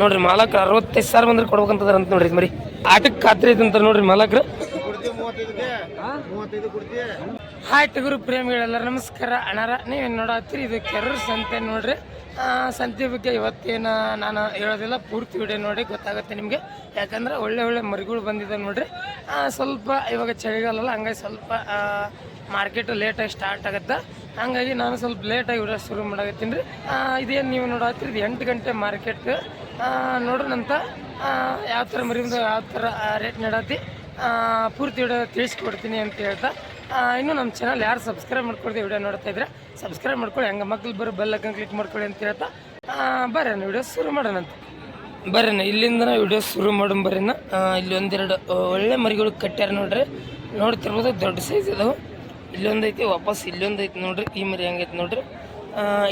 ನೋಡ್ರಿ ಮಾಲಕ್ರ ಅರವತ್ತೈದು ಸಾವಿರ ಬಂದ್ರೆ ಕೊಡ್ಬೇಕಂತದ್ರ ಅಂತ ನೋಡ್ರಿ ಮರಿ. ಆಟಕ್ಕೆ ಖಾತ್ರಿ ಐತೆ ಅಂತ ನೋಡ್ರಿ ಮಾಲಕ್ರು. ಹಾಯ್ ಟಗರು ಪ್ರೇಮಿಗಳೆಲ್ಲ ನಮಸ್ಕಾರ. ಅಣ್ಣಾರ, ನೀವೇನು ನೋಡತ್ತೀರಿ? ಇದು ಕೆರೂರು ಸಂತೆ ನೋಡ್ರಿ. ಸಂತೆ ಬಗ್ಗೆ ಇವತ್ತೇನು ನಾನು ಹೇಳೋದಿಲ್ಲ. ಪೂರ್ತಿ ವಿಡಿಯೋ ನೋಡಿ ಗೊತ್ತಾಗುತ್ತೆ ನಿಮಗೆ. ಯಾಕಂದ್ರೆ ಒಳ್ಳೆ ಒಳ್ಳೆ ಮರಿಗಳು ಬಂದಿದೆ ನೋಡ್ರಿ. ಸ್ವಲ್ಪ ಇವಾಗ ಚಳಿಗಾಲಲ್ಲ, ಹಂಗಾಗಿ ಸ್ವಲ್ಪ ಮಾರ್ಕೆಟ್ ಲೇಟಾಗಿ ಸ್ಟಾರ್ಟ್ ಆಗುತ್ತೆ. ಹಂಗಾಗಿ ನಾನು ಸ್ವಲ್ಪ ಲೇಟಾಗಿ ವಿಡಿಯೋ ಶುರು ಮಾಡಾಗತ್ತೀನಿ ರೀ. ಇದೇನು ನೀವು ನೋಡತ್ತೀರಿ? ಇದು ಎಂಟು ಗಂಟೆ ಮಾರ್ಕೆಟ್ ನೋಡ್ರಂತ ಯಾವ ಥರ ಮರಿಂದ ಯಾವ ಥರ ರೇಟ್ ನಡತಿ ಪೂರ್ತಿ ವಿಡಿಯೋ ತಿಳಿಸ್ಕೊಡ್ತೀನಿ ಅಂತ ಹೇಳ್ತಾ ಇನ್ನೂ ನಮ್ಮ ಚಾನಲ್ ಯಾರು ಸಬ್ಸ್ಕ್ರೈಬ್ ಮಾಡ್ಕೊಳ್ತೀವಿ ವಿಡಿಯೋ ನೋಡ್ತಾ ಇದ್ರೆ ಸಬ್ಸ್ಕ್ರೈಬ್ ಮಾಡ್ಕೊಳ್ಳಿ ಹಂಗೆ ಮಕ್ಳು ಬರೋ ಬೆಲ್ ಐಕನ್ ಕ್ಲಿಕ್ ಮಾಡ್ಕೊಳ್ಳಿ ಅಂತ ಹೇಳ್ತಾ ಬರ್ರಿ ವಿಡಿಯೋ ಶುರು ಮಾಡೋಣಂತ ಬರ್ರಿ ಇಲ್ಲಿಂದ ವಿಡಿಯೋ ಶುರು ಮಾಡೋಣ ಬರ್ರಿ ಆ, ಇಲ್ಲಿ ಒಂದೆರಡು ಒಳ್ಳೆ ಮರಿಗಳು ಕಟ್ಟ್ಯಾರ ನೋಡ್ರಿ. ನೋಡ್ತಿರ್ಬೋದು ದೊಡ್ಡ ಸೈಜ್ ಅದಾವೆ ಇಲ್ಲೊಂದು ಐತಿ ವಾಪಸ್ ಇಲ್ಲೊಂದು ಐತಿ ನೋಡ್ರಿ. ಈ ಮರಿ ಹಂಗೈತಿ ನೋಡ್ರಿ.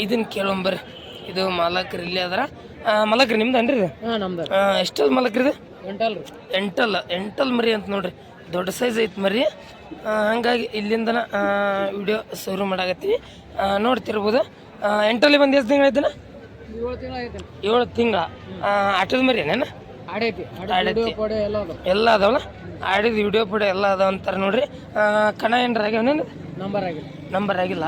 ಇದನ್ನು ಕೇಳೋಂಬರ್ರಿ ಇದು ಮಾಲಕರು ಇಲ್ಲೇ ಅದಾರ. ಆ, ನಿಮ್ದು ಏನ್ರಿ ಇದು? ಹಾಂ ನಮ್ದು. ಆ, ಎಷ್ಟಲ್ಲಿ ಮಾಲಕ್ರಿ ಇದು? ರೀ. ಎಂಟಲ್ ಎಂಟಲ್ ಮರಿ ಅಂತ ನೋಡ್ರಿ. ದೊಡ್ಡ ಸೈಜ್ ಐತಿ ಮರಿ. ಹಂಗಾಗಿ ಇಲ್ಲಿಂದನ ವಿಡಿಯೋ ಶುರು ಮಾಡಾಕತ್ತೀವಿ. ನೋಡ್ತಿರ್ಬೋದು. ಎಂಟಲ್ಲಿ ಬಂದು ಎಷ್ಟು ತಿಂಗಳು ಐತನ ಏಳು ತಿಂಗಳು ಆಟದ ಮರಿ ಏನೇನ? ಆಡೈತಿ. ಎಲ್ಲ ಅದು ಅದಾವಲ್ಲ? ಆಡಿದ ವಿಡಿಯೋ ಪಡೆ ಎಲ್ಲ ಅದಾವ ಅಂತಾರೆ ನೋಡ್ರಿ. ಕಣ ಏನ್ರ ಆಗ್ಯಾವನೇನು ನಂಬರ್ ಆಗಿದೆ ನಂಬರ್ ಆಗಿಲ್ಲ.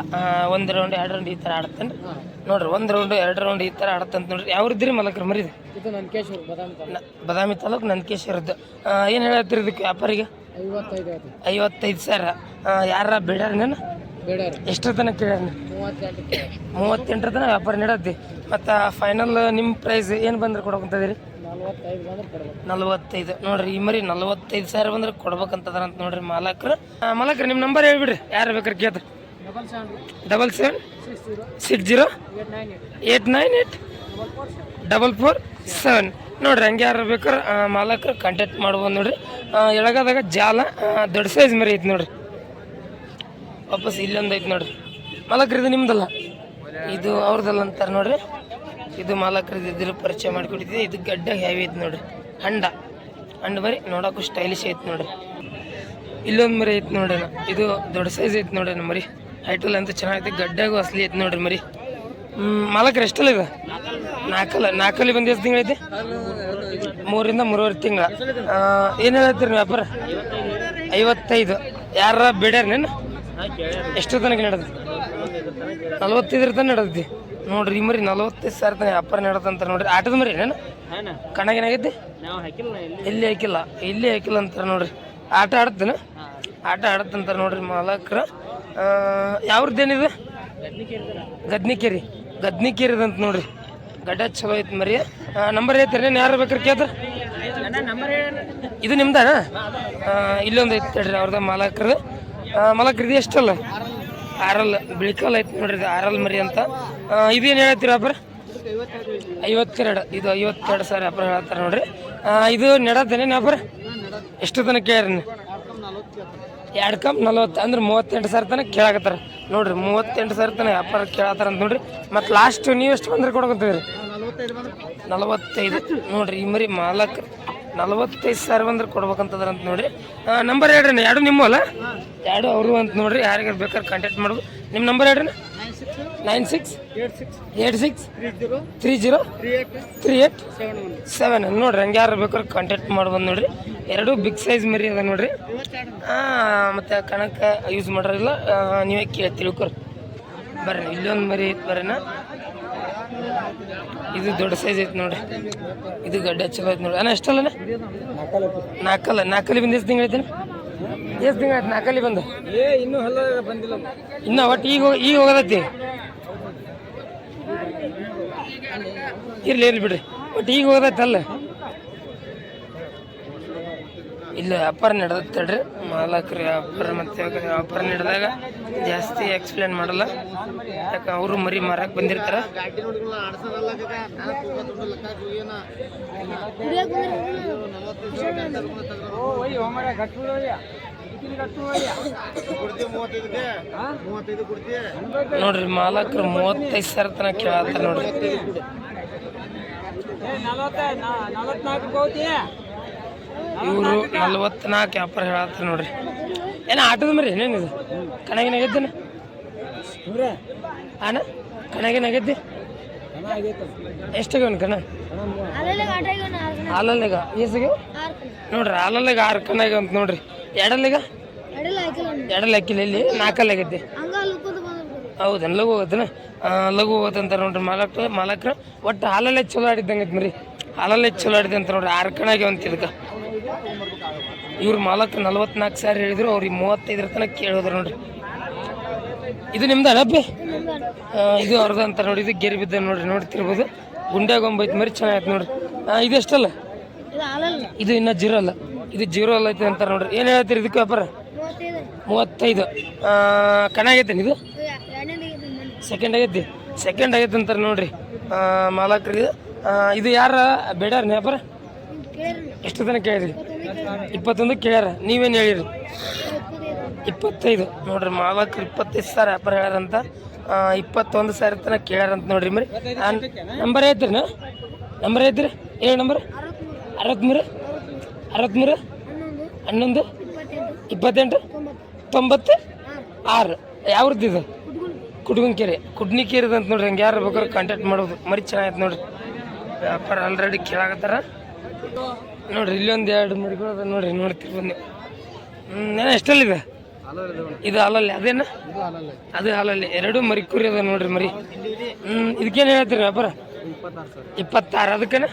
ಒಂದು ರೌಂಡ್ ಎರಡು ರೌಂಡ್ ಈ ಥರ ಆಡತ್ತೇನ್ರಿ ಹಾಂ ನೋಡ್ರಿ ಒಂದು ರೌಂಡ್ ಎರಡು ರೌಂಡ್ ಈ ಥರ ಆಡತ್ತಂತ ನೋಡ್ರಿ. ಯಾವ ಇದ್ರಿ ಮಲಕ್ರಿ ಮರಿದು ಇದು ಬದಾಮಿ ಬದಾಮ್ ತಾಲೂಕು. ನಂದಕೇಶ್ವರದ್ದು. ಏನು ಹೇಳತ್ತೀರಿ ಇದಕ್ಕೆ ವ್ಯಾಪಾರಿಗೆ? ಐವತ್ತೈದು ಸಾವಿರ. ಯಾರ ಬೇಡ್ಯಾರ ನಾನು? ಎಷ್ಟರ ತನಕ ಮೂವತ್ತೆಂಟಕ್ಕೆ ಮೂವತ್ತೆಂಟರ ತನಕ ವ್ಯಾಪಾರ ನೀಡತ್ತಿ. ಮತ್ತು ಫೈನಲ್ ನಿಮ್ಮ ಪ್ರೈಸ್ ಏನು ಬಂದ್ರೆ ಕೊಡಬೇಕಂತದಿರಿ ನಲ್ವತ್ತೈದು ನೋಡ್ರಿ ಈ ಮರಿ ನಲ್ವತ್ತೈದು ಸಾವಿರ ಬಂದ್ರೆ ಕೊಡ್ಬೇಕಂತದಾರ ಅಂತ ನೋಡ್ರಿ ಮಾಲಕ್ರು. ಮಾಲಕ್ರ ಮಾಲಕ್ರು ನಿಮ್ಮ ನಂಬರ್ ಹೇಳ್ಬಿಡ್ರಿ. ಯಾರು ಬೇಕಾದ್ರೆ ಕೇಳ್ತಾರೆ. Double seven six zero eight nine eight double four seven ನೋಡ್ರಿ ಹಂಗೆ ಯಾರು ಬೇಕಾರೆ ಮಾಲಕರು ಕಾಂಟ್ಯಾಕ್ಟ್ ಮಾಡ್ಬೋದು ನೋಡ್ರಿ. ಎಳಗಾದಾಗ ಜಾಲ ದೊಡ್ಡ ಸೈಜ್ ಮರಿ ಐತೆ ನೋಡ್ರಿ. ವಾಪಸ್ ಇಲ್ಲೊಂದು ಐತೆ ನೋಡ್ರಿ. ಮಾಲಕ್ರು ಇದು ನಿಮ್ದಲ್ಲ? ಇದು ಅವ್ರದ್ದಲ್ಲ ಅಂತಾರೆ ನೋಡ್ರಿ. ಇದು ಮಾಲಕ್ರದ್ದು ಇದ್ರ ಪರಿಚಯ ಮಾಡಿಕೊಟ್ಟಿದ್ದೆ. ಇದು ಗಡ್ಡ ಹೆವಿ ಐತೆ ನೋಡ್ರಿ. ಹಂಡ. ಹಂಡ ಬರೀ ನೋಡೋಕ್ಕೂ ಸ್ಟೈಲಿಶ್ ಐತಿ ನೋಡ್ರಿ. ಇಲ್ಲೊಂದು ಮರಿ ಐತೆ ನೋಡ್ರಿ. ಇದು ದೊಡ್ಡ ಸೈಜ್ ಐತೆ ನೋಡ್ರಿ ನಮ್ಮ ಮರಿ. ಹೈಟಲ್ ಅಂತ ಚೆನ್ನಾಗೈತೆ ಗಡ್ಡೆಗೂ ಅಸಲಿ ಐತೆ ನೋಡ್ರಿ ಮರಿ. ಮಾಲಕ್ ಮಾಲಕ್ರು ಎಷ್ಟಲ್ಲ ಇದೆ. ನಾಲ್ಕಲ್ಲ ನಾಲ್ಕಲ್ಲಿ ಬಂದ ಎಷ್ಟು ತಿಂಗಳೈತೆ? ಮೂರಿಂದ ಮೂರುವರೆ ತಿಂಗಳ. ಏನು ಹೇಳತ್ತೀರಿ ನೀವು ವ್ಯಾಪಾರ? ಐವತ್ತೈದು. ಯಾರ ಬಿಡ್ಯಾರ ನೀನು? ಎಷ್ಟು ತನಕ ನಡೆದ ನಲ್ವತ್ತೈದರ ತನಕ ನಡೆದಿ ನೋಡ್ರಿ ಈ ಮರಿ ನಲ್ವತ್ತೈದು ಸಾವಿರ ತನಕ ವ್ಯಾಪಾರ ನಡೆದಂತ ನೋಡ್ರಿ. ಆಟದ ಮರಿ ಏನು? ಕಣಗೇನಾಗೈತಿ ಇಲ್ಲಿ ಹಾಕಿಲ್ಲ ಇಲ್ಲಿ ಹಾಕಿಲ್ಲ? ಅಂತಾರ ಹಾಕಿಲ್ಲ ಅಂತಾರೆ ನೋಡ್ರಿ. ಆಟ ಆಡತ್ತೇನ? ಆಟ ಆಡತ್ತಂತಾರೆ ನೋಡ್ರಿ ಮಾಲಕ್ರ. ಯಾವ್ರದ್ದೇನಿದೆ? ಗದ್ನಿಕೇರಿ. ಗದ್ನಿಕೇರಿದಂತ ನೋಡ್ರಿ. ಗಡ್ಡ ಚಲೋ ಐತೆ ಮರಿ. ನಂಬರ್ ಐತ್ರಿ ನೀನು ಯಾರು ಬೇಕ್ರಿ ಕೇಳ್ತಾರೆ? ಇದು ನಿಮ್ದ ಇಲ್ಲೊಂದು ಐತೆ ತಡ್ರಿ ಅವ್ರದ ಮಾಲಕ್ರದ್ದು ಮಾಲಕ್ರ ಇದು ಎಷ್ಟಲ್ಲ? ಆರಲ್ ಬಿಳಿಕಲ್ ಐತೆ ನೋಡ್ರಿ ಇದು ಆರಲ್ ಮರಿ ಅಂತ. ಇದೇನು ಹೇಳ್ತೀರ ಅಪ್ಪ ಐವತ್ತೆರಡು. ಇದು ಐವತ್ತೆರಡು ಸಾವಿರ ಅಪ್ಪ ಹೇಳ್ತಾರೆ ನೋಡ್ರಿ. ಇದು ನಡತ್ತೇನೆ ಅಪ್ಪ ಎಷ್ಟು ತನಕ ಕೇಳ್ರಿ ಎರಡು ಕಮ್ ನಲ್ವತ್ತು, ಅಂದ್ರೆ ಮೂವತ್ತೆಂಟು ಸಾವಿರ ತನಕ ಕೇಳಾಕತ್ತಾರ. ನೋಡ್ರಿ, ಮೂವತ್ತೆಂಟು ಸಾವಿರ ತನಕ ವ್ಯಾಪಾರ ಕೇಳತ್ತಾರ ಅಂತ ನೋಡ್ರಿ. ಮತ್ತು ಲಾಸ್ಟ್ ನೀವು ಎಷ್ಟು ಬಂದ್ರೆ ಕೊಡಕತ್ತೀರಿ? ನಲವತ್ತೈದು. ನೋಡ್ರಿ, ಈ ಮರಿ ಮಾಲಕ್ ನಲವತ್ತೈದು ಸಾವಿರ ಬಂದ್ರೆ ಕೊಡ್ಬೇಕಂತದ್ರ ಅಂತ ನೋಡ್ರಿ. ನಂಬರ್ ಹೇಳ್ರಿ ಎರಡು ನಿಮ್ಮ ಅಲ್ಲ ಎರಡು ಅವರು ಅಂತ ನೋಡ್ರಿ, ಯಾರಿಗಾರು ಬೇಕಾದ್ರೆ ಕಾಂಟ್ಯಾಕ್ಟ್ ಮಾಡ್ಬೋದು. ನಿಮ್ಮ ನಂಬರ್ ಹೇಳ್ರಿ nine six eight six three zero three eight seven one ನೋಡ್ರಿ ಹಂಗೆ ಯಾರು ಬೇಕಾದ್ರೆ ಕಾಂಟ್ಯಾಕ್ಟ್ ಮಾಡ್ಬೋದು ನೋಡ್ರಿ. ಎರಡು ಬಿಗ್ ಸೈಜ್ ಮರಿ ಅದ ನೋಡ್ರಿ. ಆ, ಮತ್ತೆ ಕಣಕ್ಕೆ ಯೂಸ್ ಮಾಡೋರಿಲ್ಲ. ನೀವೇ ಕೇಳಿ ತಿಳ್ಕೊರಿ. ಬರ್ರಿ ಇಲ್ಲೊಂದು ಮರಿ ಐತಿ ಬರ್ರಿನ ಇದು ದೊಡ್ಡ ಸೈಜ್ ಐತೆ ನೋಡ್ರಿ. ಇದು ಗಡ್ಡೆ ಚಲೋ ಐತಿ ನೋಡ್ರಿ. ಅಣ್ಣ ಎಷ್ಟಲ್ಲ ನಾಲ್ಕಲ್ಲ ನಾಲ್ಕಲ್ಲಿ ಬಂದು ಎಷ್ಟು ತಿಂಗಳು ಐತಿ ಎಷ್ಟು ತಿಂಗಳು ಆಯ್ತು ನಾಲ್ಕಲ್ಲಿ ಬಂದು? ಏ ಇನ್ನೂ ಹಲ್ಲ ಬಂದಿಲ್ಲ. ಇನ್ನ ಒಟ್ಟು ಈಗ ಹೋಗ್- ಈಗ ಹೋಗೋದೈತಿ ಇರ್ಲಿ ಇರ್ಲಿ ಬಿಡ್ರಿ. ಬಟ್ ಈಗ ಹೋದೈತಲ್ಲ. ಇಲ್ಲ ವ್ಯಾಪಾರ ನಡೆದತ್ತೆ ತಡ್ರಿ ಮಾಲಕರು ವ್ಯಾಪಾರ ಮತ್ತೆ ವ್ಯಾಪಾರ ನಡೆದಾಗ ಜಾಸ್ತಿ ಎಕ್ಸ್ಪ್ಲೇನ್ ಮಾಡಲ್ಲ. ಯಾಕೆ ಅವರು ಮರಿ ಮಾರಕ್ಕೆ ಬಂದಿರ್ತಾರೆ. ನೋಡ್ರಿ, ಮಾಲಕರು ಮೂವತ್ತೈದು ಸಾವಿರ ತನಕ ಕೇಳತ್ತಾರ ನೋಡ್ರಿ. ಇವರು ನಲ್ವತ್ನಾಲ್ಕು ವ್ಯಾಪಾರ ಹೇಳತ್ತ ನೋಡ್ರಿ. ಏನ ಆಟದ ಮರಿ ಏನೇನಿದೆ ಕಣಗಿನ ನೂರ ಅಣ್ಣ ಕಣಗಿನ ಆಗೈತೆ. ಎಷ್ಟಾಗ ಒಂದು ಕಣ? ಹಾಲಲ್ಲಿಗ? ಈಸಿಗೆ ನೋಡ್ರಿ ಹಾಲಲ್ಲಿಗ ಆರು ಕಣಗ ಅಂತ ನೋಡ್ರಿ. ಎಡಲ್ಲಿಗ? ಎಡಲ್ ಹಾಕಿಲ್ಲ ಇಲ್ಲಿ ನಾಲ್ಕಲ್ಲಿ ಆಗೈತಿ ಹೌದನ್ ಲಘು ಹೋಗತ್ತನ ಲಘು ಹೋಗತ್ತಂತ ನೋಡ್ರಿ ಮಾಲಕ್, ಮಾಲಕ್ರ, ಒಟ್ಟು ಹಾಲಲ್ಲೇ ಚಲೋ ಆಡಿದ್ದಂಗೆ ಐತೆ ಮರಿ. ಹಾಲಲ್ಲೇ ಚಲೋ ಆಡಿದೆ ಅಂತ ನೋಡ್ರಿ ಆರು ಕಣಾಗೆ ಅಂತ ಇದಕ್ಕೆ. ಇವ್ರ ಮಾಲಕ ನಲ್ವತ್ನಾಲ್ಕು ಸಾರಿ ಹೇಳಿದ್ರು ಅವ್ರಿಗೆ ಮೂವತ್ತೈದರ ತನಕ ಕೇಳಿದ್ರು ನೋಡ್ರಿ. ಇದು ನಿಮ್ದು ಅಣಪ್ಪಿ ಇದು ಅವ್ರದ್ದು ಅಂತ ನೋಡಿ ಇದು ಗೆರೆ ಬಿದ್ದ ನೋಡ್ರಿ, ನೋಡ್ತಿರ್ಬೋದು. ಗುಂಡ್ಯಾಗ ಒಂಬೈತು ಮರಿ ಚೆನ್ನಾಗೈತೆ ನೋಡ್ರಿ. ಇದು ಎಷ್ಟಲ್ಲ? ಇದು ಇನ್ನೂ ಜೀರೋ ಅಲ್ಲ. ಇದು ಜೀರೋ ಅಲ್ಲ ಐತೆ ಅಂತ ನೋಡ್ರಿ. ಏನು ಹೇಳ್ತೀರಿ ಇದಕ್ಕೆ ವ್ಯಾಪಾರ? ಮೂವತ್ತೈದು. ಕಣಾಗೈತೇನು ಇದು? ಸೆಕೆಂಡ್ ಆಗೈತಿ. ಸೆಕೆಂಡ್ ಆಗೈತೆ ಅಂತಾರೆ ನೋಡ್ರಿ. ಮಾಲಕ್ರು ಇದು. ಯಾರ? ಬೇಡಾರ ವ್ಯಾಪಾರ ಎಷ್ಟು ತನಕ ಕೇಳಿರಿ? ಇಪ್ಪತ್ತೊಂದು ಕೇಳ್ಯಾರ. ನೀವೇನು ಹೇಳಿರಿ? ಇಪ್ಪತ್ತೈದು. ನೋಡ್ರಿ, ಮಾಲಕ್ರು ಇಪ್ಪತ್ತೈದು ಸಾವಿರ ವ್ಯಾಪಾರ ಹೇಳ್ಯಾರಂತ ಇಪ್ಪತ್ತೊಂದು ಸಾವಿರ ತನಕ ಕೇಳ್ಯಾರಂತ ನೋಡ್ರಿ ಮರಿ. ನಂಬರ್ ಐತ್ರಿ ನಂಬರ್ ಐತ್ರಿ? ಏನು ನಂಬರ್. ಅರವತ್ಮೂರು. ಅರವತ್ಮೂರು. ಹನ್ನೊಂದು. ಇಪ್ಪತ್ತೆಂಟು. ತೊಂಬತ್ತು. ಆರು. ಯಾವ್ರದ್ದು ಇದು? ಕುಡ್ಗಂಕೆರೆ ಕುಡ್ನಿಕೆರೆದು ಅಂತ ನೋಡ್ರಿ ಹಂಗೆ ಯಾರು ಬೇಕಾದ್ರೆ ಕಾಂಟ್ಯಾಕ್ಟ್ ಮಾಡೋದು. ಮರಿ ಚೆನ್ನಾಗೈತೆ ನೋಡ್ರಿ. ವ್ಯಾಪಾರ ಆಲ್ರೆಡಿ ಕೇಳಾಕತ್ತಾರ. ನೋಡ್ರಿ, ಇಲ್ಲೊಂದು ಎರಡು ಮರಿಗಳು ಅದ ನೋಡ್ರಿ ಬನ್ನಿ. ನೀವು ಹ್ಞೂ ಎಷ್ಟಲ್ಲಿದೆ ಇದು? ಹಾಲಲ್ಲಿ, ಅದೇನ? ಅದು ಹಾಲಲ್ಲಿ. ಎರಡು ಮರಿ ಕುರಿ ಅದ ನೋಡ್ರಿ ಮರಿ. ಹ್ಞೂ ಇದಕ್ಕೇನು ಹೇಳ್ತೀರಿ ವ್ಯಾಪಾರ? ಇಪ್ಪತ್ತಾರು, ಅದಕ್ಕೇನ?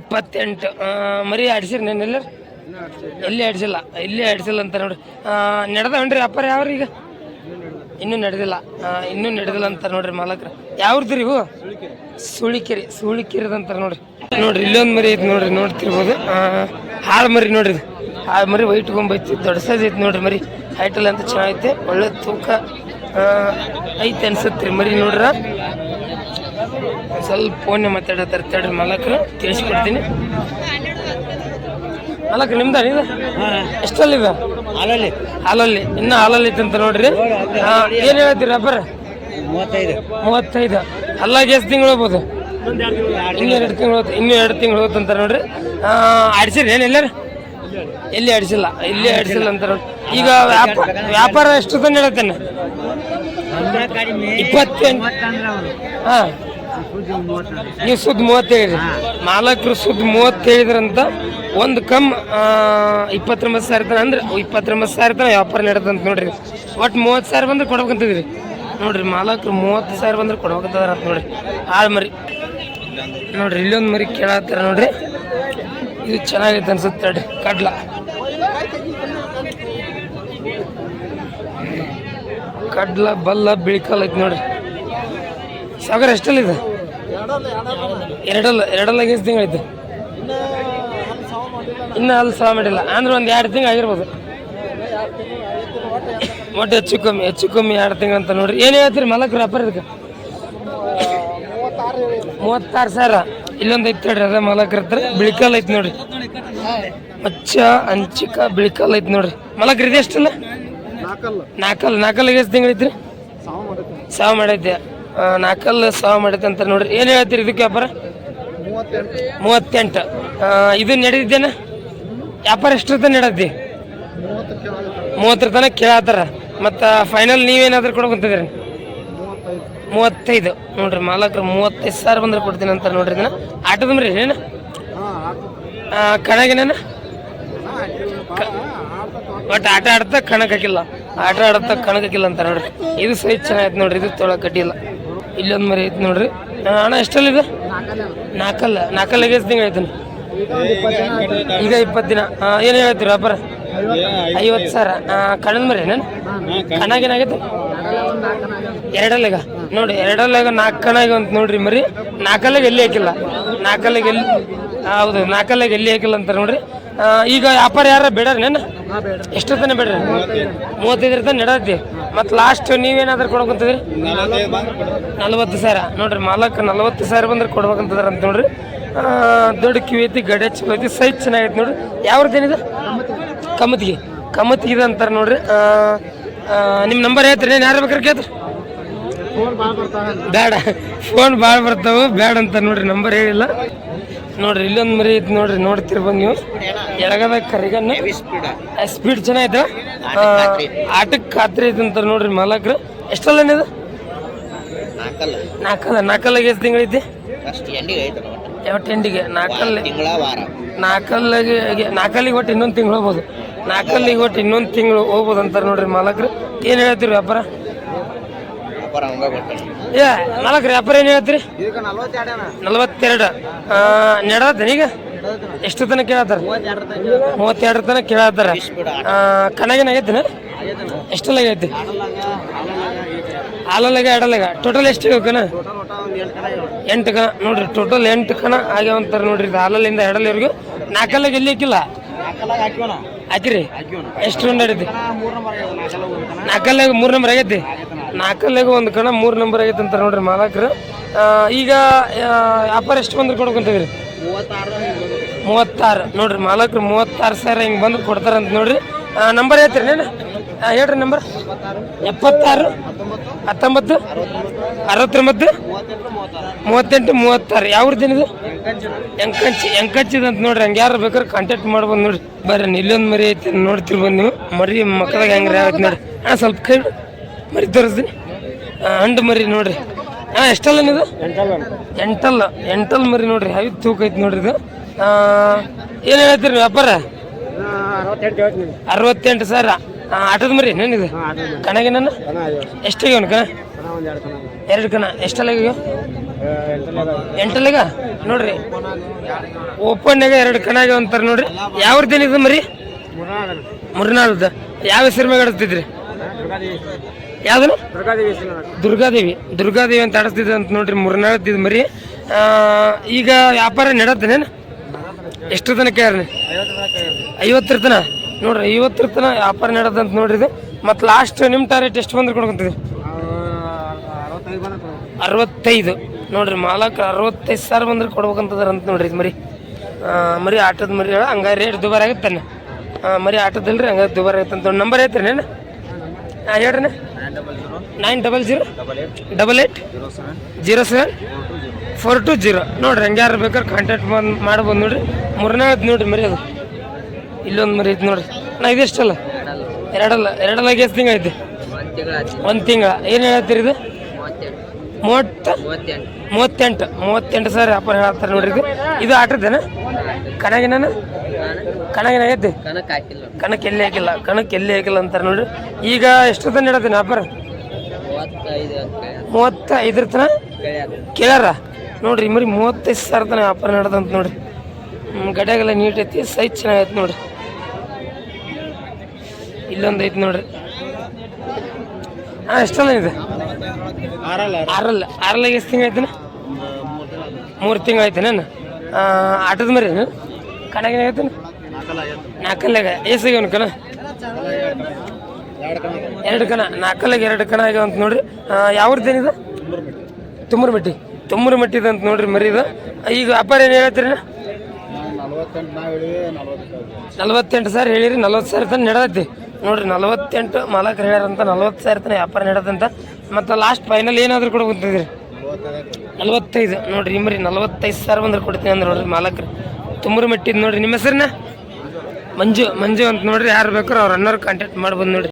ಇಪ್ಪತ್ತೆಂಟು. ಮರಿ ಆಡಿಸಿರಿ ನಾನು ಎಲ್ಲಿ ಆಡಿಸಿಲ್ಲ? ಇಲ್ಲಿ ಆಡಿಸಿಲ್ಲ ಅಂತ ನೋಡ್ರಿ. ನಡೆದವನ್ರಿ ವ್ಯಾಪಾರ ಯಾವ್ರಿ ಈಗ? ಇನ್ನೂ ನಡೆದಿಲ್ಲ. ಇನ್ನೂ ನಡೆದಿಲ್ಲ ಅಂತ ನೋಡ್ರಿ ಮಾಲಕ್ರ. ಯಾವ್ದು ಇವು? ಸುಳಿಕೆರೆ. ಅಂತಾರೆ ನೋಡ್ರಿ. ನೋಡ್ರಿ ಇಲ್ಲೊಂದು ಮರಿ ಐತಿ ನೋಡ್ರಿ ನೋಡ್ತಿರ್ಬೋದು. ಹಾಳು ಮರಿ ನೋಡ್ರಿ ಹಾಳು ಮರಿ ವೈಟ್ ಗೊಂಬೈತಿ ದೊಡ್ಡ ಸೈಜ್ ಐತಿ ನೋಡ್ರಿ ಮರಿ. ಹೈಟಲ್ ಅಂತ ಚೆನ್ನಾಗೈತೆ ಒಳ್ಳೆ ತೂಕ ಐತೆ ಅನ್ಸತ್ರಿ ಮರಿ ನೋಡ್ರ. ಸ್ವಲ್ಪ ಫೋನ್ ಮಾತಾಡತ್ತಾರೆ ತಡ್ರಿ ಮಾಲಕರು ತಿಳಿಸ್ಕೊಡ್ತೀನಿ. ಮಾಲಕ್ರು ನಿಮ್ದ ಎಷ್ಟಲ್ಲಿದೆ ಹಾಲಲ್ಲಿ ಹಾಲಲ್ಲಿ ಇನ್ನ ಹಾಲಲ್ಲಿ ಐತೆ ಅಂತ ನೋಡ್ರಿ ಏನು ಏನ್ ಹೇಳ್ತೀರಿ ಅಬ್ಬರ ಮೂವತ್ತೈದು. ಮೂವತ್ತೈದು. ಅಲ್ಲಾಗ ಎಷ್ಟು ತಿಂಗಳು ಹೋಗ್ಬೋದು? ಇನ್ನೂ ಎರಡು ತಿಂಗಳು ಇನ್ನೂ ಎರಡು ತಿಂಗಳು ಹೋಗ್ತಂತ ನೋಡ್ರಿ. ಆ, ಆಡ್ಸಿರಿ ಏನ್ ಎಲ್ಲಾರು? ಎಲ್ಲಿ ಆಡಿಸಿಲ್ಲ? ಇಲ್ಲಿ ಆಡಿಸಿಲ್ಲ ಅಂತ ನೋಡ್ರಿ ಈಗ ವ್ಯಾಪಾರ ವ್ಯಾಪಾರ ಎಷ್ಟು ತಂದು ಹೇಳತ್ತೇನೆ ಇಪ್ಪತ್ತೆಂಟು. ಹಾಂ. ನೀವು ಸುದ್ದಿ ಮೂವತ್ತೇಳು ಮಾಲಕರು ಸುದ್ದಿ ಮೂವತ್ತೇಳಿದ್ರಂತ ಒಂದು ಕಮ್ ಇಪ್ಪತ್ತೊಂಬತ್ತು ಸಾವಿರ ತನ, ಅಂದ್ರೆ ಇಪ್ಪತ್ತೊಂಬತ್ತು ಸಾವಿರ ತನ ವ್ಯಾಪಾರ ನಡೆದಂತ ನೋಡ್ರಿ. ಒಟ್ಟು ಮೂವತ್ತು ಸಾವಿರ ಬಂದ್ರೆ ಕೊಡ್ಬೇಕಂತಿದ್ರಿ. ನೋಡ್ರಿ, ಮಾಲಕರು ಮೂವತ್ತು ಸಾವಿರ ಬಂದ್ರೆ ಕೊಡ್ಬೇಕಂತಾರ ಅಂತ ನೋಡ್ರಿ. ಹಾಳು ಮರಿ. ನೋಡ್ರಿ, ಇಲ್ಲೊಂದು ಮರಿ ಕೇಳತ್ತಾರ ನೋಡ್ರಿ. ಇದು ಚೆನ್ನಾಗೈತೆ ಅನ್ಸುತ್ತೆ ನೋಡ್ರಿ, ಕಡ್ಲ. ಕಡ್ಲ, ಬಲ್ಲ, ಬಿಳಿಕಲ್ ಐತಿ ನೋಡ್ರಿ. ಸಾಗರ ಎಷ್ಟಲ್ಲಿದೆ ಎರಡಲ್ಲ ಎರಡಲ್ಲ ಎಷ್ಟು ತಿಂಗಳೈತೆ ಇನ್ನು ಅಲ್ಲಿ ಸಹ ಮಾಡಿಲ್ಲ. ಅಂದ್ರೆ ಒಂದು ಎರಡು ತಿಂಗಳು ಆಗಿರ್ಬೋದು. ಒಟ್ಟು ಹೆಚ್ಚು ಕಮ್ಮಿ ಹೆಚ್ಚು ಕಮ್ಮಿ ಎರಡು ತಿಂಗಳು ಅಂತ ನೋಡ್ರಿ. ಏನು ಹೇಳ್ತೀರಿ ಮಲಕ್ ವ್ಯಾಪಾರ ಇದಕ್ಕೆ? ಮೂವತ್ತಾರು ಸಾವಿರ. ಇಲ್ಲೊಂದು ಐತೆ ನೋಡ್ರಿ ಅದೇ ಮಲಕ್ ಹತ್ರ. ಬಿಳಿಕಲ್ ಐತಿ ನೋಡ್ರಿ. ಮಚ್ಚ ಅಂಚಿಕ ಬಿಳಿಕಲ್ ಐತೆ ನೋಡ್ರಿ. ಮಲಕ್ ಇದೆ ಎಷ್ಟಲ್ಲ? ನಾಲ್ಕಲ್ಲ ನಾಲ್ಕಲ್ ನಾಲ್ಕಲ್ಲಿಗೆ ಎಷ್ಟು ತಿಂಗಳೈತ್ರಿ ಸಾವು ಮಾಡೈತೆ ನಾಲ್ಕಲ್ ಸಾವು ಮಾಡೈತೆ ಅಂತ ನೋಡ್ರಿ ಏನು ಹೇಳ್ತೀರಿ ಇದಕ್ಕೆ ವ್ಯಾಪಾರ? ಮೂವತ್ತೆಂಟು. ಇದು ನಡೆದಿದ್ದೇನ? ವ್ಯಾಪಾರ ಎಷ್ಟು ತನಕ ನಡೆದಿ ಮೂವತ್ತರ ತನಕ ಕೇಳತ್ತಾರ ಮತ್ತು ಫೈನಲ್ ನೀವೇನಾದ್ರೂ ಕೊಡ್ಕೊಂತಿದ್ರಿ ಮೂವತ್ತೈದು. ನೋಡ್ರಿ, ಮಾಲಕರು ಮೂವತ್ತೈದು ಸಾವಿರ ಬಂದ್ರೆ ಕೊಡ್ತೀನಿ ಅಂತ ನೋಡ್ರಿ ಇದನ್ನ. ಮರಿ ಏನು ಕಣಗಿನ ಒಟ್ಟು ಆಟ ಆಡ್ತಾ ಕಣಕ್ ಹಾಕಿಲ್ಲ. ಆಟ ಆಡ್ತಾ ಕಣಕ್ ಹಾಕಿಲ್ಲ ಅಂತ ನೋಡ್ರಿ. ಇದು ಸೈಜ್ ಚೆನ್ನಾಗೈತೆ ನೋಡ್ರಿ, ಇದು ತೊಳಕ್ ಕಟ್ಟಿಲ್ಲ ಇಲ್ಲೊಂದು ಮರಿ ಐತಿ ನೋಡ್ರಿ. ಅಣ್ಣ ಎಷ್ಟಲ್ಲಿದೆ ನಾಲ್ಕಲ್ಲ ನಾಲ್ಕಲ್ಲಿಗೆ ಎಷ್ಟು ತಿಂಗಳು ಐತೆ ಈಗ ಇಪ್ಪತ್ತು ದಿನ. ಏನು ಹೇಳ್ತೀರಿ ವ್ಯಾಪಾರ? ಐವತ್ತು ಸಾವಿರ. ಕಣದ ಮರಿ ನಾನು ಕಣಾಗೇನಾಗೈತೆ ಎರಡಲ್ಲಾಗ. ನೋಡಿ ಎರಡಲ್ಲಾಗ ನಾಲ್ಕು ಕಣಾಗ ಅಂತ ನೋಡ್ರಿ ಮರಿ. ನಾಲ್ಕಲ್ಲಾಗ ಎಲ್ಲಿ ಹಾಕಿಲ್ಲ? ನಾಲ್ಕಲ್ಲಾಗ ಎಲ್ಲಿ ಹೌದು ನಾಲ್ಕಲ್ಲಾಗ ಎಲ್ಲಿ ಹಾಕಿಲ್ಲ ಅಂತ ನೋಡ್ರಿ. ಈಗ ವ್ಯಾಪಾರ ಯಾರ ಬೇಡ್ರಿ ನಾನು? ಎಷ್ಟು ತನ ಬೇಡ್ರಿ? ಮೂವತ್ತೈದರ ತನಕ ನಡತಿ. ಮತ್ತು ಲಾಸ್ಟ್ ನೀವೇನಾದ್ರೂ ಕೊಡ್ಕೊಂತದ್ರಿ ನಲ್ವತ್ತು ಸಾವಿರ. ನೋಡ್ರಿ ಮಾಲಕ್ ನಲ್ವತ್ತು ಸಾವಿರ ಬಂದ್ರೆ ಕೊಡ್ಬೇಕಂತಿದ್ರಂತ ನೋಡ್ರಿ. ಆ, ದೊಡ್ಡ ಕಿವಿ ಐತಿ ಗಡೆ ಚಲೋ ಐತಿ ಸೈಜ್ ಚೆನ್ನಾಗೈತಿ ನೋಡ್ರಿ. ಯಾವ್ರದ್ದೇನಿದೆ ಕಮತ್ಗಿ. ಕಮತ್ಗಿ ಇದೆ ಅಂತಾರೆ ನೋಡ್ರಿ. ನಿಮ್ಮ ನಂಬರ್ ಹೇಳ್ತೀರಿ ಏನು ಯಾರು ಬೇಕಾದ್ರೆ ಕೇಳ್ತೀರಿ? ಬೇಡ. ಫೋನ್ ಭಾಳ ಬರ್ತಾವೆ ಬೇಡ ಅಂತ ನೋಡ್ರಿ ನಂಬರ್ ಹೇಳಿಲ್ಲ. ನೋಡ್ರಿ ಇಲ್ಲೊಂದು ಮರಿ ಐತಿ ನೋಡ್ರಿ ನೋಡ್ತಿರ್ಬೋದು ನೀವು. ಎಳಗದ ಕರಿಗನ್ನ ಸ್ಪೀಡ್ ಚೆನ್ನಾಯ್ತು ಆಟಕ್ಕೆ ಖಾತ್ರಿ ಐತೆ ಅಂತ ನೋಡ್ರಿ ಮಾಲಕ್ರು. ಎಷ್ಟಲ್ಲ ಇದು? ನಾಲ್ಕಲ್ಲ ನಾಲ್ಕಲ್ಲ ನಾಲ್ಕಲ್ಲಾಗ ಎಷ್ಟು ತಿಂಗಳೈತಿ? ಎಂಡಿಗೆ? ಟೆಂಡಿಗೆ ನಾಲ್ಕಲ್ಲಿ ನಾಲ್ಕಲ್ಲಿಗೆ ನಾಲ್ಕಲ್ಲಿಗೆ ಒಟ್ಟು ಇನ್ನೊಂದು ತಿಂಗಳು ಹೋಗ್ಬೋದು. ನಾಲ್ಕಲ್ಲಿಗೆ ಒಟ್ಟು ಇನ್ನೊಂದು ತಿಂಗಳು ಹೋಗ್ಬೋದು ಅಂತಾರೆ ನೋಡ್ರಿ ಮಾಲಕ್ರು. ಏನು ಹೇಳ್ತೀರಿ ವ್ಯಾಪಾರ? ಏ ಮಾಲಕ್ರಿ ವ್ಯಾಪಾರ ಏನು ಹೇಳ್ತೀರಿ? ಈಗ ನಲ್ವತ್ತೆರಡು ಅಣ್ಣ. ನಲವತ್ತೆರಡು. ನೆಡದ ಈಗ? ಎಷ್ಟು ತನಕ ಕೇಳತ್ತಾರ? ಮೂವತ್ತೆರಡು ತನಕ ಕೇಳತ್ತಾರ? ಕಣಗಿನ ಆಗೈತಿನ ಎಷ್ಟೆಲ್ಲ ಆಗೈತಿ ಹಾಲಲ್ಲಾಗ ಎಡಲಾಗ ಟೋಟಲ್ ಎಷ್ಟು ಕಣ? ಎಂಟು ಕಣ ನೋಡ್ರಿ ಟೋಟಲ್ ಎಂಟು ಕಣ ಆಗ್ಯಾವಂತಾರ ನೋಡ್ರಿ ಆಲಲ್ಲಿಂದ ಹಾಲಲ್ಲಿಂದ ಎರಡಲ್ಲಿವರೆಗೂ ನಾಲ್ಕಲ್ಲಾಗ ಎಲ್ಲಿ ಹಾಕಿಲ್ಲ? ಹಾಕಿರಿ. ಎಷ್ಟು ರೌಂಡ್ ಆಡಿದ್ದೆ? ನಾಲ್ಕಲ್ಲಾಗ ಮೂರು ನಂಬರ್ ಆಗೈತಿ ನಾಲ್ಕಲ್ಲಾಗ ಒಂದು ಕಣ ಮೂರು ನಂಬರ್ ಆಗೈತೆ ಅಂತಾರೆ ನೋಡ್ರಿ ಮಾಲಕ್ರು. ಈಗ ವ್ಯಾಪಾರ ಎಷ್ಟು ಬಂದ್ರೆ ಕೊಡ್ಕೊಂತೀವಿ ಮೂವತ್ತಾರು ನೋಡ್ರಿ ಮಾಲಕ್ರು ಮೂವತ್ತಾರು ಸಾವಿರ ಹಿಂಗೆ ಬಂದು ಕೊಡ್ತಾರಂತ ನೋಡ್ರಿ. ನಂಬರ್ ಐತ್ರಿ ನೇನು ಹೇಳ್ರಿ ನಂಬರ್ ಎಪ್ಪತ್ತಾರು ಹತ್ತೊಂಬತ್ತು ಅರವತ್ತೊಂಬತ್ತು ಮೂವತ್ತೆಂಟು ಮೂವತ್ತಾರು. ಯಾವ ದಿನದು ಎಂಕಂಚಿ. ಎಂಕಂಚಿದ ಅಂತ ನೋಡ್ರಿ ಹಂಗೆ ಯಾರು ಬೇಕಾದ್ರೆ ಕಾಂಟ್ಯಾಕ್ಟ್ ಮಾಡ್ಬೋದು ನೋಡ್ರಿ. ಬರ್ರಿ ಇಲ್ಲೊಂದು ಮರಿ ಐತಿ ನೋಡ್ತಿರ್ಬೋದು ನೀವು. ಮರಿ ಮಕ್ಕಳಾಗ ಹೆಂಗ್ರಿ ಆಗತ್ತೆ ನೋಡ್ರಿ. ಹಾಂ ಸ್ವಲ್ಪ ಕೈ. ಮರಿ ತೋರಿಸ್ತೀನಿ. ಹಂಡು ಮರಿ ನೋಡ್ರಿ. ಹಾಂ ಎಷ್ಟಲ್ಲ ನೀವು ಎಂಟಲ್ ಎಂಟಲ್ ಮರಿ ನೋಡ್ರಿ. ಹೈ ತೂಕ ಐತಿ ನೋಡ್ರಿ ಇದು. ಏನು ಹೇಳ್ತೀರಿ ವ್ಯಾಪಾರ ಅರವತ್ತೆಂಟು ಸಾವಿರ. ಆಟದ ಮರಿ ಏನಿದೆ ಕಣಗೆ ನನ್ನ ಎಷ್ಟಿಗೆ ಅವ್ನು ಕಣ? ಕಣ ಒಂದು ಎರಡು ಕಣ ಎರಡು ಕಣ. ಎಷ್ಟಲ್ಲ ಈಗ? ಎಂಟಲ್ಲಿಗ ನೋಡ್ರಿ. ಓಪನ್ನಾಗ ಎರಡು ಕಣ ಆಗ್ಯಾವ ಅಂತಾರೆ ನೋಡ್ರಿ. ದಿನ ಇದು ಮರಿ? ಮುರ್ನಾಳದ ಯಾವ ಹೆಸರು ಮ್ಯಾಗ ಆಡಿಸ್ತಿದ್ರಿ? ಯಾವ್ದು ದುರ್ಗಾದೇವಿ. ದುರ್ಗಾದೇವಿ ಅಂತ ಆಡಿಸ್ತಿದ್ದೆ ಅಂತ ನೋಡ್ರಿ ಇದು ಮರಿ. ಈಗ ವ್ಯಾಪಾರ ನಡತ್ತೇನು ಎಷ್ಟು ತನಕ ಐವತ್ತರ ತನ ನೋಡ್ರಿ ಇವತ್ತರ ತನ ವ್ಯಾಪಾರ ನಡೆದಂತ ನೋಡ್ರಿ ಇದು. ಮತ್ತು ಲಾಸ್ಟ್ ನಿಮ್ಮ ಟಾರ್ಗೆಟ್ ಎಷ್ಟು ಬಂದ್ರೆ ಕೊಡ್ಕೊಂತೀವಿ ಅರವತ್ತೈದು. ನೋಡ್ರಿ, ಮಾಲಕ್ ಅರವತ್ತೈದು ಸಾವಿರ ಬಂದ್ರೆ ಕೊಡ್ಬೇಕಂತದಾರ ಅಂತ ನೋಡ್ರಿ ಇದು ಮರಿ. ಮರಿ ಆಟದ ಮರಿ ಹಂಗಾರೆ ರೇಟ್ ದುಬಾರಿ ಆಗುತ್ತಾನೆ ಮರಿ ಆಟದಲ್ರಿ ಹಂಗ ದುಬಾರಿ ಆಗುತ್ತೆ ಅಂತ ನಂಬರ್ ಐತ್ರಿ ನೇನು ಹಾಂ ಹೇಳ್ರಿ nine double zero double eight zero seven four two zero ನೋಡ್ರಿ ಹಂಗೆ ಯಾರು ಬೇಕಾದ್ರೆ ಕಾಂಟ್ಯಾಕ್ಟ್ ಬಂದು ಮಾಡ್ಬೋದು ನೋಡ್ರಿ. ಮೂರನೇ ನೋಡ್ರಿ ಮರಿ ಅದು. ಇಲ್ಲೊಂದು ಮರಿ ಐತಿ ನೋಡ್ರಿ. ನಾ ಇದೆಷ್ಟಲ್ಲ ಎರಡಲ್ಲ. ಎರಡಲ್ಲ ಎಷ್ಟು ತಿಂಗಳ ಐತಿ? ಒಂದು ತಿಂಗಳ? ಏನು ಹೇಳತ್ತೀರಿ ಇದು? ಮೂವತ್ತ? ಮೂವತ್ತೆಂಟು. ಮೂವತ್ತೆಂಟು. ಸಾವಿರ ಅಪ್ಪ ಹೇಳ್ತಾರೆ ನೋಡ್ರಿ ಇದು. ಇದು ಆಟದ್ದೇನ? ಕಣಗಿನ ಕಣಗಿನ ಐತಿ ಕಣಕ್ಕೆ ಎಲ್ಲಿ ಹಾಕಿಲ್ಲ? ಕಣಕ್ಕೆ ಎಲ್ಲಿ ಹಾಕಿಲ್ಲ ಅಂತಾರೆ ನೋಡ್ರಿ. ಈಗ ಎಷ್ಟು ತನ ಹೇಳತ್ತೀನಿ ಅಪ್ಪರ? ಮೂವತ್ತ ಐದರ ತನ? ಕೇಳಾರ ನೋಡ್ರಿ ಮರಿ ಮೂವತ್ತೈದು ಸಾವಿರ ತನ ವ್ಯಾಪಾರ ನಡೆದಂತ ನೋಡ್ರಿ. ಗಡಿಯಾಗೆಲ್ಲ ಗಡ್ಯಾಗೆಲ್ಲ ನೀಟ್ ಐತಿ ಸೈಜ್ ಚೆನ್ನಾಗೈತೆ ನೋಡ್ರಿ. ಇಲ್ಲೊಂದು ಐತಿ ನೋಡ್ರಿ. ಹಾಂ ಎಷ್ಟಲ್ಲ ಇದೆ? ಆರಲ್ಲ ಆರಲ್ಲ. ಎಷ್ಟು ತಿಂಗಳು ಐತಿನ ಮೂರು ತಿಂಗಳು ಐತೆ ನಾನು ಆಟದ ಮರಿ ಕಣಗಿನ ಐತನ ನಾಲ್ಕಲ್ಲಾಗ ಎಷ್ಟು ಅವ್ನು ಕಣ ಎರಡು ಕಣ. ನಾಲ್ಕಲ್ಲಾಗ ಎರಡು ಕಣ ಆಗ್ಯಾವ ಅಂತ ನೋಡ್ರಿ. ಯಾವ್ರದ್ದೇನಿದೆ ತುಮ್ಮರ ಮಟ್ಟಿ. ತುಮ್ಮರ ಮಟ್ಟಿದ ಅಂತ ನೋಡ್ರಿ ಮರಿದು ಈಗ ವ್ಯಾಪಾರ ಏನು ಹೇಳ್ತೀರಿ ನಲ್ವತ್ತೆಂಟು ಸಾವಿರ ಹೇಳಿರಿ ನಲ್ವತ್ತು ಸಾವಿರ ತನಕ ನಡೆದೈತಿ. ನೋಡ್ರಿ ನಲವತ್ತೆಂಟು ಮಾಲಕರು ಹೇಳ್ಯಾರಂತ, ನಲ್ವತ್ತು ಸಾವಿರ ತನಕ ವ್ಯಾಪಾರ ನಡೆದಂತ. ಮತ್ತು ಲಾಸ್ಟ್ ಫೈನಲ್ ಏನಾದರೂ ಕೂಡ ಗೊತ್ತಿದ್ರಿ? ನಲ್ವತ್ತೈದು. ನೋಡ್ರಿ ಈ ಮರಿ ನಲ್ವತ್ತೈದು ಸಾವಿರ ಬಂದ್ರೆ ಕೊಡ್ತೀನಿ ಅಂದ್ರೆ ನೋಡ್ರಿ ಮಾಲಕರು. ತುಮ್ಮರ ಮೆಟ್ಟಿದ್ದು ನೋಡ್ರಿ. ನಿಮ್ಮ ಹೆಸರನ್ನ? ಮಂಜು ಮಂಜು ಅಂತ ನೋಡ್ರಿ ಯಾರು ಬೇಕಾರು ಅವ್ರ ಅಣ್ಣವ್ರು ಕಾಂಟ್ಯಾಕ್ಟ್ ಮಾಡ್ಬೋದು ನೋಡ್ರಿ.